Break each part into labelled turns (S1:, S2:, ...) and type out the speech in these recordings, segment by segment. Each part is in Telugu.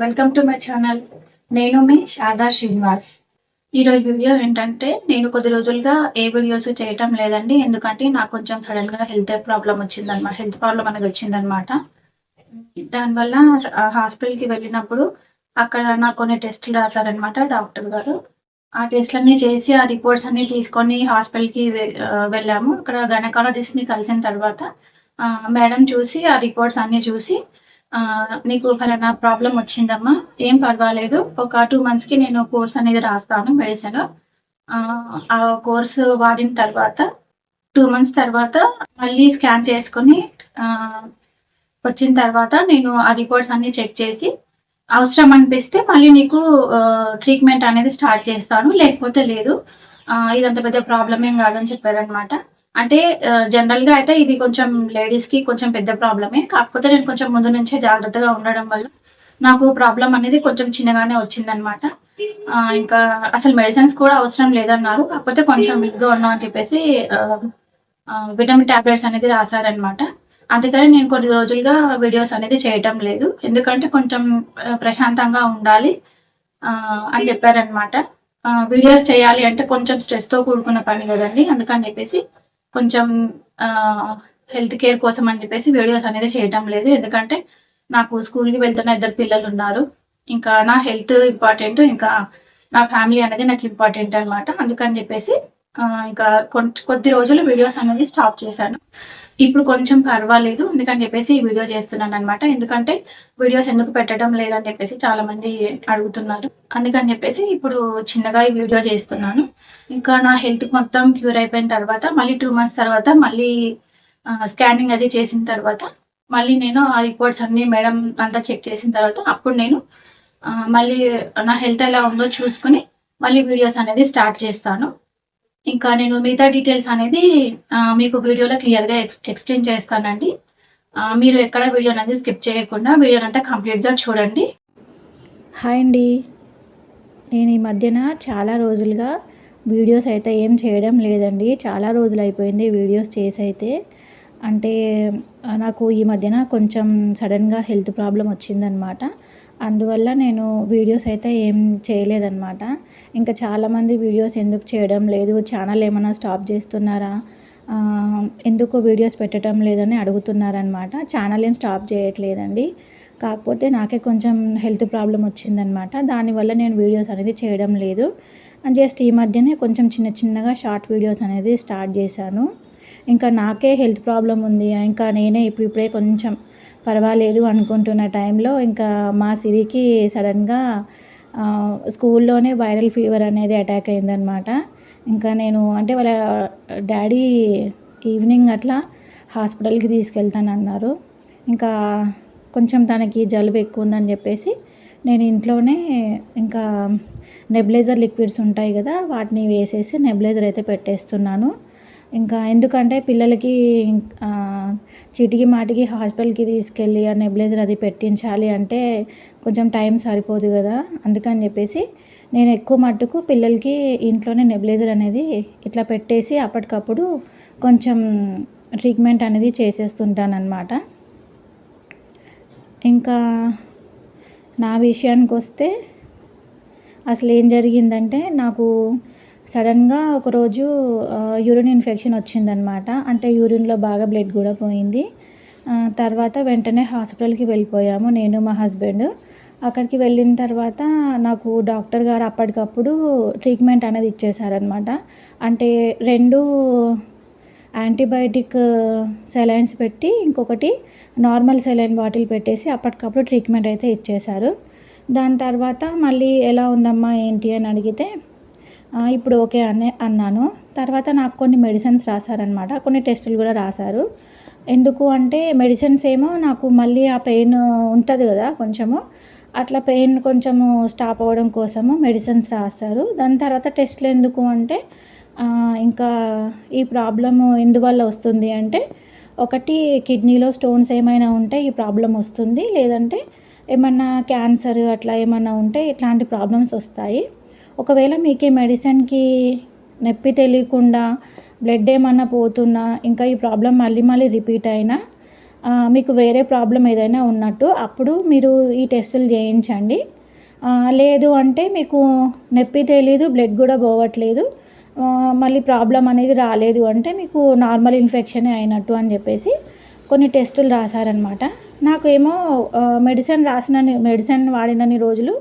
S1: వెల్కమ్ టు మై ఛానల్ నేను మీ శారదా శ్రీనివాస్. ఈరోజు వీడియో ఏంటంటే నేను కొద్ది రోజులుగా ఏ వీడియోస్ చేయటం లేదండి. ఎందుకంటే నాకు కొంచెం సడన్గా హెల్త్ ప్రాబ్లం వచ్చిందనమాట హెల్త్ ప్రాబ్లం అనేది వచ్చిందనమాట దానివల్ల హాస్పిటల్కి వెళ్ళినప్పుడు అక్కడ నాకు కొన్ని టెస్టులు రాశారనమాట డాక్టర్ గారు. ఆ టెస్ట్లన్నీ చేసి ఆ రిపోర్ట్స్ అన్నీ తీసుకొని హాస్పిటల్కి వెళ్ళాము. అక్కడ గైనకాలజిస్ట్ని కలిసిన తర్వాత మేడం చూసి ఆ రిపోర్ట్స్ అన్నీ చూసి నీకు ఫలానా ప్రాబ్లం వచ్చిందమ్మా? ఏం పర్వాలేదు. ఒక టూ మంత్స్కి నేను కోర్స్ అనేది రాస్తాను మెడిసిన్. ఆ కోర్స్ వాడిన తర్వాత టూ మంత్స్ తర్వాత మళ్ళీ స్కాన్ చేసుకొని వచ్చిన తర్వాత నేను ఆ రిపోర్ట్స్ అన్ని చెక్ చేసి అవసరం అనిపిస్తే మళ్ళీ నీకు ట్రీట్మెంట్ అనేది స్టార్ట్ చేస్తాను. లేకపోతే లేదు. ఇదంత పెద్ద ప్రాబ్లం ఏం కాదని చెప్పారనమాట అంటే జనరల్గా అయితే ఇది కొంచెం లేడీస్కి కొంచెం పెద్ద ప్రాబ్లమే కాకపోతే నేను కొంచెం ముందు నుంచే జాగ్రత్తగా ఉండడం వల్ల నాకు ప్రాబ్లం అనేది కొంచెం చిన్నగానే వచ్చిందనమాట ఇంకా అసలు మెడిసిన్స్ కూడా అవసరం లేదన్నారు. కాకపోతే కొంచెం వీక్గా ఉన్నాం అని చెప్పేసి విటమిన్ టాబ్లెట్స్ అనేది రాశారనమాట అందుకని నేను కొన్ని రోజులుగా వీడియోస్ అనేది చేయటం లేదు. ఎందుకంటే కొంచెం ప్రశాంతంగా ఉండాలి అని చెప్పారనమాట వీడియోస్ చేయాలి అంటే కొంచెం స్ట్రెస్తో కూడుకున్న పని కదండి. అందుకని చెప్పేసి కొంచెం హెల్త్ కేర్ కోసం అని చెప్పేసి వీడియోస్ అనేది చేయటం లేదు. ఎందుకంటే నాకు స్కూల్కి వెళ్తున్న ఇద్దరు పిల్లలు ఉన్నారు. ఇంకా నా హెల్త్ ఇంపార్టెంట్ ఇంకా నా ఫ్యామిలీ అనేది నాకు ఇంపార్టెంట్ అనమాట అందుకని చెప్పేసి ఇంకా కొంచెం కొద్ది రోజులు వీడియోస్ అనేది స్టాప్ చేశాను. ఇప్పుడు కొంచెం పర్వాలేదు అందుకని చెప్పేసి ఈ వీడియో చేస్తున్నాను అనమాట ఎందుకంటే వీడియోస్ ఎందుకు పెట్టడం లేదని చెప్పేసి చాలా మంది అడుగుతున్నారు. అందుకని చెప్పేసి ఇప్పుడు చిన్నగా ఈ వీడియో చేస్తున్నాను. ఇంకా నా హెల్త్ మొత్తం క్యూర్ అయిపోయిన తర్వాత మళ్ళీ టూ మంత్స్ తర్వాత మళ్ళీ స్కానింగ్ అది చేసిన తర్వాత మళ్ళీ నేను ఆ రిపోర్ట్స్ అన్ని మేడం అంతా చెక్ చేసిన తర్వాత అప్పుడు నేను మళ్ళీ నా హెల్త్ ఎలా ఉందో చూసుకుని మళ్ళీ వీడియోస్ అనేది స్టార్ట్ చేస్తాను. ఇంకా నేను మిగతా డీటెయిల్స్ అనేది మీకు వీడియోలో క్లియర్గా ఎక్స్ ఎక్స్ప్లెయిన్ చేస్తానండి. మీరు ఎక్కడ వీడియో అనేది స్కిప్ చేయకుండా వీడియోనంతా కంప్లీట్గా చూడండి.
S2: హాయ్ అండి. నేను ఈ మధ్యన చాలా రోజులుగా వీడియోస్ అయితే ఏం చేయడం లేదండి. చాలా రోజులు అయిపోయింది వీడియోస్ చేసి అయితే అంటే నాకు ఈ మధ్యన కొంచెం సడన్గా హెల్త్ ప్రాబ్లం వచ్చిందనమాట అందువల్ల నేను వీడియోస్ అయితే ఏం చేయలేదన్నమాట. ఇంకా చాలామంది వీడియోస్ ఎందుకు చేయడం లేదు ఛానల్ ఏమైనా స్టాప్ చేస్తున్నారా ఎందుకు వీడియోస్ పెట్టడం లేదని అడుగుతున్నారనమాట ఛానల్ ఏం స్టాప్ చేయట్లేదండి. కాకపోతే నాకే కొంచెం హెల్త్ ప్రాబ్లం వచ్చిందనమాట దానివల్ల నేను వీడియోస్ అనేది చేయడం లేదు. జస్ట్ ఈ మధ్యనే కొంచెం చిన్న చిన్నగా షార్ట్ వీడియోస్ అనేది స్టార్ట్ చేశాను. ఇంకా నాకే హెల్త్ ప్రాబ్లం ఉంది ఇంకా నేనే ఇప్పుడు ఇప్పుడే కొంచెం పర్వాలేదు అనుకుంటున్న టైంలో ఇంకా మా సిరికి సడన్గా స్కూల్లోనే వైరల్ ఫీవర్ అనేది అటాక్ అయిందనమాట ఇంకా నేను అంటే వాళ్ళ డాడీ ఈవినింగ్ అట్లా హాస్పిటల్కి తీసుకెళ్తానన్నారు. ఇంకా కొంచెం తనకి జలుబు ఎక్కువ ఉందని చెప్పేసి నేను ఇంట్లోనే ఇంకా నెబ్లైజర్ లిక్విడ్స్ ఉంటాయి కదా వాటిని వేసేసి నెబ్లైజర్ అయితే పెట్టేస్తున్నాను. ఇంకా ఎందుకంటే పిల్లలకి చిటికి చీటికి మాటికి హాస్పిటల్కి తీసుకెళ్ళి ఆ నెబులైజర్ అది పెట్టించాలి అంటే కొంచెం టైం సరిపోదు కదా. అందుకని చెప్పేసి నేను ఎక్కువ మట్టుకు పిల్లలకి ఇంట్లోనే నెబులైజర్ అనేది ఇట్లా పెట్టేసి అప్పటికప్పుడు కొంచెం ట్రీట్మెంట్ అనేది చేసేస్తుంటాను అనమాట ఇంకా నా విషయానికి వస్తే అసలు ఏం జరిగిందంటే నాకు సడన్గా ఒకరోజు యూరిన్ ఇన్ఫెక్షన్ వచ్చిందనమాట అంటే యూరిన్లో బాగా బ్లడ్ కూడా పోయింది. తర్వాత వెంటనే హాస్పిటల్కి వెళ్ళిపోయాము నేను మా హస్బెండ్. అక్కడికి వెళ్ళిన తర్వాత నాకు డాక్టర్ గారు అప్పటికప్పుడు ట్రీట్మెంట్ అనేది ఇచ్చేసారనమాట అంటే రెండు యాంటీబయాటిక్ సెలైన్స్ పెట్టి ఇంకొకటి నార్మల్ సెలైన్ బాటిల్ పెట్టేసి అప్పటికప్పుడు ట్రీట్మెంట్ అయితే ఇచ్చేశారు. దాని తర్వాత మళ్ళీ ఎలా ఉందమ్మా ఏంటి అని అడిగితే ఇప్పుడు ఓకే అనే అన్నాను. తర్వాత నాకు కొన్ని మెడిసిన్స్ రాశారనమాట కొన్ని టెస్టులు కూడా రాశారు. ఎందుకు అంటే మెడిసిన్స్ ఏమో నాకు మళ్ళీ ఆ పెయిన్ ఉంటుంది కదా కొంచెము. అట్లా పెయిన్ కొంచెము స్టాప్ అవ్వడం కోసము మెడిసిన్స్ రాస్తారు దాని తర్వాత టెస్ట్లు ఎందుకు అంటే ఇంకా ఈ ప్రాబ్లము ఎందువల్ల వస్తుంది అంటే ఒకటి కిడ్నీలో స్టోన్స్ ఏమైనా ఉంటే ఈ ప్రాబ్లం వస్తుంది. లేదంటే ఏమన్నా క్యాన్సర్ అట్లా ఏమన్నా ఉంటే ఇట్లాంటి ప్రాబ్లమ్స్ వస్తాయి. ఒకవేళ మీకు ఈ మెడిసిన్కి నొప్పి తెలియకుండా బ్లడ్ ఏమన్నా పోతున్నా ఇంకా ఈ ప్రాబ్లం మళ్ళీ మళ్ళీ రిపీట్ అయినా మీకు వేరే ప్రాబ్లం ఏదైనా ఉన్నట్టు అప్పుడు మీరు ఈ టెస్టులు చేయించండి. లేదు అంటే మీకు నొప్పి తెలీదు బ్లడ్ కూడా పోవట్లేదు మళ్ళీ ప్రాబ్లం అనేది రాలేదు అంటే మీకు నార్మల్ ఇన్ఫెక్షనే అయినట్టు అని చెప్పేసి కొన్ని టెస్టులు రాశారనమాట నాకేమో మెడిసిన్ రాసిన మెడిసిన్ వాడినన్ని రోజులు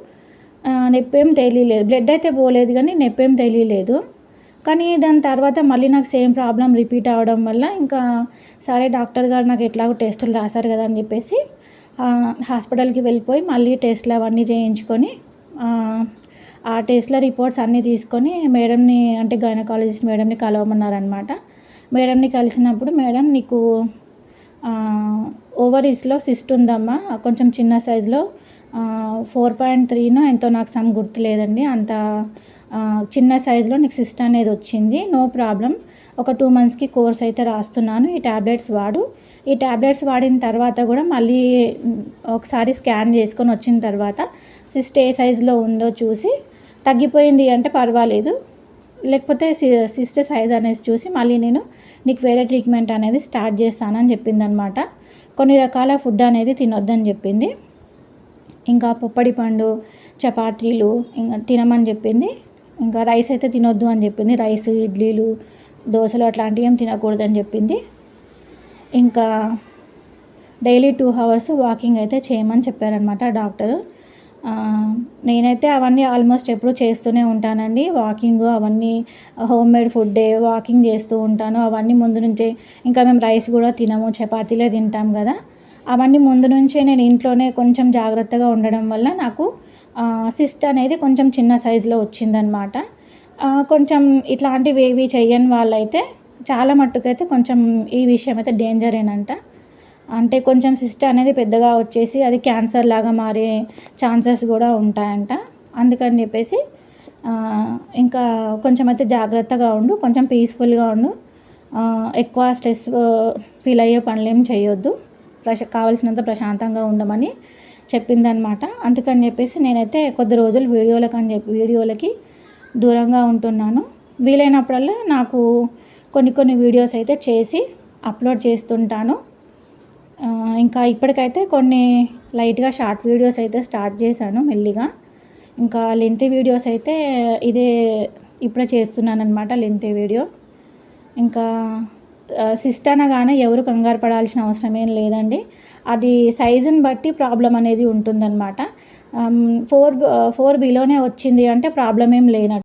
S2: నొప్పేం తెలియలేదు. బ్లడ్ అయితే పోలేదు కానీ నొప్పేం తెలియలేదు. కానీ దాని తర్వాత మళ్ళీ నాకు సేమ్ ప్రాబ్లం రిపీట్ అవ్వడం వల్ల ఇంకా సరే డాక్టర్ గారు నాకు ఎట్లాగో టెస్టులు రాశారు కదా అని చెప్పేసి హాస్పిటల్కి వెళ్ళిపోయి మళ్ళీ టెస్ట్లు అవన్నీ చేయించుకొని ఆ, ఆ టెస్ట్ల రిపోర్ట్స్ అన్నీ తీసుకొని మేడంని అంటే గైనకాలజిస్ట్ మేడంని కలవమన్నారనమాట మేడంని కలిసినప్పుడు మేడం నీకు ఓవరీస్లో సిస్ట్ ఉందమ్మా కొంచెం చిన్న సైజులో ఫోర్ పాయింట్ త్రీనో ఎంతో నాకు సమ్ గుర్తులేదండి. అంత చిన్న సైజులో నీకు సిస్ట్ అనేది వచ్చింది. No problem. ఒక టూ మంత్స్కి కోర్స్ అయితే రాస్తున్నాను. ఈ ట్యాబ్లెట్స్ వాడు. ఈ ట్యాబ్లెట్స్ వాడిన తర్వాత కూడా మళ్ళీ ఒకసారి స్కాన్ చేసుకొని వచ్చిన తర్వాత సిస్ట్ ఏ సైజులో ఉందో చూసి తగ్గిపోయింది అంటే పర్వాలేదు. లేకపోతే సిస్టర్ సైజ్ అనేది చూసి మళ్ళీ నేను నీకు వేరే ట్రీట్మెంట్ అనేది స్టార్ట్ చేస్తానని చెప్పిందనమాట. కొన్ని రకాల ఫుడ్ అనేది తినొద్దని చెప్పింది. ఇంకా పొప్పడి పండు చపాతీలు ఇంకా తినమని చెప్పింది. ఇంకా రైస్ అయితే తినొద్దు అని చెప్పింది. రైస్ ఇడ్లీలు దోశలు అట్లాంటివి ఏం తినకూడదని చెప్పింది. ఇంకా డైలీ టూ అవర్స్ వాకింగ్ అయితే చేయమని చెప్పారనమాట డాక్టర్. నేనైతే అవన్నీ ఆల్మోస్ట్ ఎప్పుడు చేస్తూనే ఉంటానండి. వాకింగ్ అవన్నీ హోమ్ మేడ్ ఫుడ్డే వాకింగ్ చేస్తూ ఉంటాను. అవన్నీ ముందు నుంచే ఇంకా మేము రైస్ కూడా తినము చపాతీలే తింటాం కదా. అవన్నీ ముందు నుంచే నేను ఇంట్లోనే కొంచెం జాగ్రత్తగా ఉండడం వల్ల నాకు సిస్ట్ అనేది కొంచెం చిన్న సైజులో వచ్చిందనమాట కొంచెం ఇట్లాంటివి ఏవి చెయ్యని వాళ్ళైతే చాలా మట్టుకైతే కొంచెం ఈ విషయం అయితే డేంజర్ ఏనంట. అంటే కొంచెం సిస్ట్ అనేది పెద్దగా వచ్చేసి అది క్యాన్సర్ లాగా మారే ఛాన్సెస్ కూడా ఉంటాయంట. అందుకని చెప్పేసి ఇంకా కొంచెం అయితే జాగ్రత్తగా ఉండు కొంచెం పీస్ఫుల్గా ఉండు. ఎక్కువ స్ట్రెస్ ఫీల్ అయ్యే పనులు ఏం చేయొద్దు ప్రశ కావలసినంత ప్రశాంతంగా ఉండమని చెప్పిందనమాట అందుకని చెప్పేసి నేనైతే కొద్ది రోజులు వీడియోలకు అని చెప్పి వీడియోలకి దూరంగా ఉంటున్నాను. వీలైనప్పుడల్లా నాకు కొన్ని కొన్ని వీడియోస్ అయితే చేసి అప్లోడ్ చేస్తుంటాను. ఇంకా ఇప్పటికైతే కొన్ని లైట్గా షార్ట్ వీడియోస్ అయితే స్టార్ట్ చేశాను మెల్లిగా. ఇంకా లెంత్ వీడియోస్ అయితే ఇదే ఇప్పుడే చేస్తున్నాను అనమాట లెంత్ వీడియో. ఇంకా సిస్ట్ అనగానే ఎవరు కంగారు పడాల్సిన అవసరం ఏం లేదండి. అది సైజుని బట్టి ప్రాబ్లం అనేది ఉంటుందన్నమాట. ఫోర్ ఫోర్ బిలోనే వచ్చింది అంటే ప్రాబ్లం ఏం లేనట్టు.